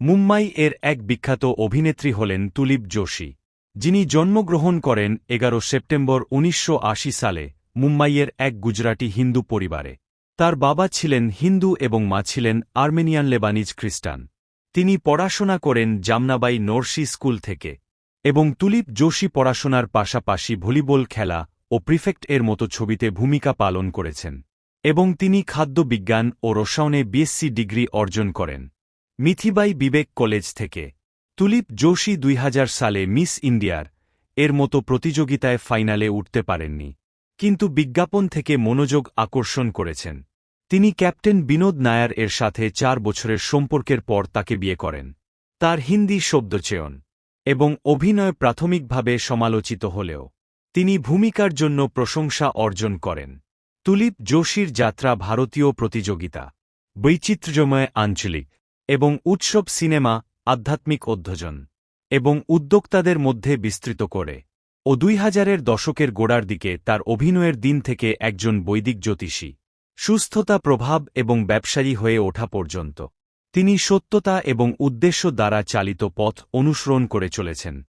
মুম্বাই এর এক বিখ্যাত অভিনেত্রী হলেন তুলিপ যোশী যিনি জন্মগ্রহণ করেন এগারো সেপ্টেম্বর উনিশশো আশি সালে মুম্বাইয়ের এক গুজরাটি হিন্দু পরিবারে। তার বাবা ছিলেন হিন্দু এবং মা ছিলেন আর্মেনিয়ান লেবানিজ খ্রিস্টান। তিনি পড়াশোনা করেন জামনাবাই নরসি স্কুল থেকে এবং তুলিপ যোশী পড়াশোনার পাশাপাশি ভলিবল খেলা ও প্রিফেক্ট এর মতো ছবিতে ভূমিকা পালন করেছেন এবং তিনি খাদ্য বিজ্ঞান ও রসায়নে বিএসসি ডিগ্রি অর্জন করেন। মিথিবাই বিবেক কলেজ থেকে। তুলিপ যোশী দুই হাজার সালে মিস ইন্ডিয়ার এর মতো প্রতিযোগিতায় ফাইনালে উঠতে পারেননি। কিন্তু বিজ্ঞাপন থেকে মনোযোগ আকর্ষণ করেছেন। তিনি ক্যাপ্টেন বিনোদ নায়ার এর সাথে চার বছরের সম্পর্কের পর তাকে বিয়ে করেন। তার হিন্দি শব্দচয়ন এবং অভিনয় প্রাথমিকভাবে সমালোচিত হলেও তিনি ভূমিকার জন্য প্রশংসা অর্জন করেন। তুলিপ যোশীর যাত্রা ভারতীয় প্রতিযোগিতা বৈচিত্র্যময় আঞ্চলিক এবং উৎসব সিনেমা, আধ্যাত্মিক অধ্যজন এবং উদ্যোক্তাদের মধ্যে বিস্তৃত করে, ও দুই হাজারের দশকের গোড়ার দিকে তার অভিনয়ের দিন থেকে একজন বৈদিক জ্যোতিষী। সুস্থতা প্রভাব এবং ব্যবসায়ী হয়ে ওঠা পর্যন্ত, তিনি সত্যতা এবং উদ্দেশ্য দ্বারা চালিত পথ অনুসরণ করে চলেছেন।